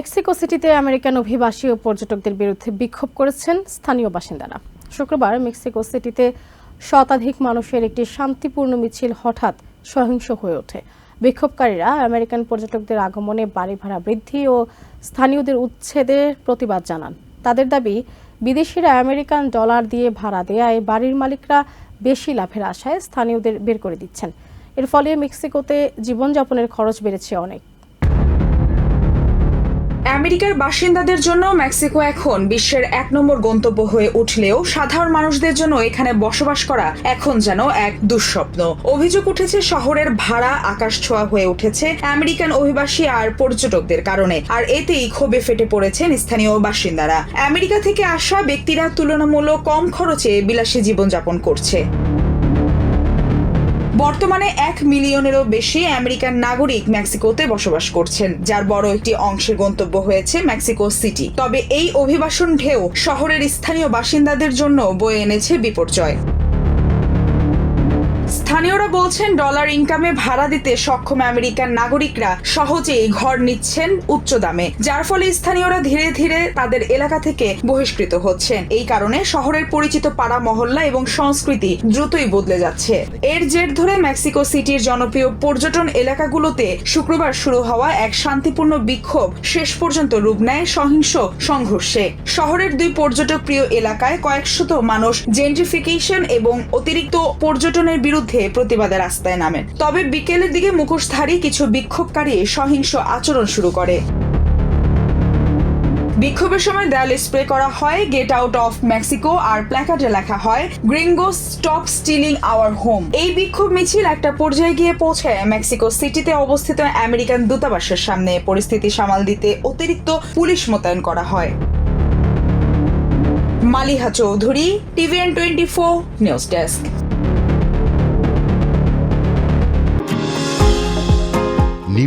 Mexico সিটিতে American অভিবাসী ও পর্যটকদের বিরুদ্ধে বিক্ষোভ করেছেন স্থানীয় বাসিন্দারা। শুক্রবার মেক্সিকো সিটিতে শতাধিক মানুষের একটি শান্তিপূর্ণ মিছিল হঠাৎ সহিংস হয়ে ওঠে। বিক্ষোভকারীরা আমেরিকান পর্যটকদের আগমনে বাড়ি ভাড়া বৃদ্ধি ও স্থানীয়দের উচ্ছেদের প্রতিবাদ জানান। তাদের দাবি, বিদেশিরা আমেরিকান ডলার দিয়ে ভাড়া দেয়ায় বাড়ির মালিকরা বেশি লাভের আশায় স্থানীয়দের বের করে দিচ্ছেন। এর ফলে মেক্সিকোতে জীবনযাপনের খরচ বেড়েছে অনেক। আমেরিকার বাসিন্দাদের জন্য মেক্সিকো এখন বিশ্বের এক নম্বর গন্তব্য হয়ে উঠলেও সাধারণ মানুষদের জন্য এখানে বসবাস করা এখন যেন এক দুঃস্বপ্ন। অভিযোগ উঠেছে শহরের ভাড়া আকাশ ছোঁয়া হয়ে উঠেছে আমেরিকান অভিবাসী আর পর্যটকদের কারণে। আর এতেই ক্ষোভে ফেটে পড়েছেন স্থানীয় বাসিন্দারা। আমেরিকা থেকে আসা ব্যক্তিরা তুলনামূলক কম খরচে বিলাসী জীবনযাপন করছে। বর্তমানে এক মিলিয়নেরও বেশি আমেরিকান নাগরিক মেক্সিকোতে বসবাস করছেন, যার বড় একটি অংশের গন্তব্য হয়েছে মেক্সিকো সিটি। তবে এই অভিবাসন ঢেউ শহরের স্থানীয় বাসিন্দাদের জন্য বয়ে এনেছে বিপর্যয়। স্থানীয়রা বলছেন ডলার ইনকামে ভাড়া দিতে সক্ষম আমেরিকান নাগরিকরা সহজেই ঘর নিচ্ছেন উচ্চ দামে, যার ফলে স্থানীয়রা ধীরে ধীরে তাদের এলাকা থেকে বহিষ্কৃত হচ্ছেন। এই কারণে শহরের পরিচিত পাড়া, মহল্লা এবং সংস্কৃতি দ্রুতই বদলে যাচ্ছে। এর জের ধরে মেক্সিকো সিটির জনপ্রিয় পর্যটন এলাকাগুলোতে শুক্রবার শুরু হওয়া এক শান্তিপূর্ণ বিক্ষোভ শেষ পর্যন্ত রূপ নেয় সহিংস সংঘর্ষে। শহরের দুই পর্যটক প্রিয় এলাকায় কয়েকশত মানুষ জেন্ট্রিফিকেশন এবং অতিরিক্ত পর্যটনের বিরুদ্ধে প্রতিবাদে রাস্তায় নামেন তবে বিকেলের দিকে মুখোশধারী কিছু বিক্ষোভকারী সহিংস আচরণ শুরু করে। বিক্ষোভের সময় দেয়ালে স্প্রে করা হয়, গেট আউট অফ মেক্সিকো আর প্ল্যাকার্ডে লেখা হয়, gringo, stop stealing our home. এই বিক্ষোভ মিছিল একটা পর্যায়ে গিয়ে পৌঁছায় মেক্সিকো সিটিতে অবস্থিত আমেরিকান দূতাবাসের সামনে। পরিস্থিতি সামাল দিতে অতিরিক্ত পুলিশ মোতায়েন করা হয়। Maliha Chowdhury, TVN twenty four news desk.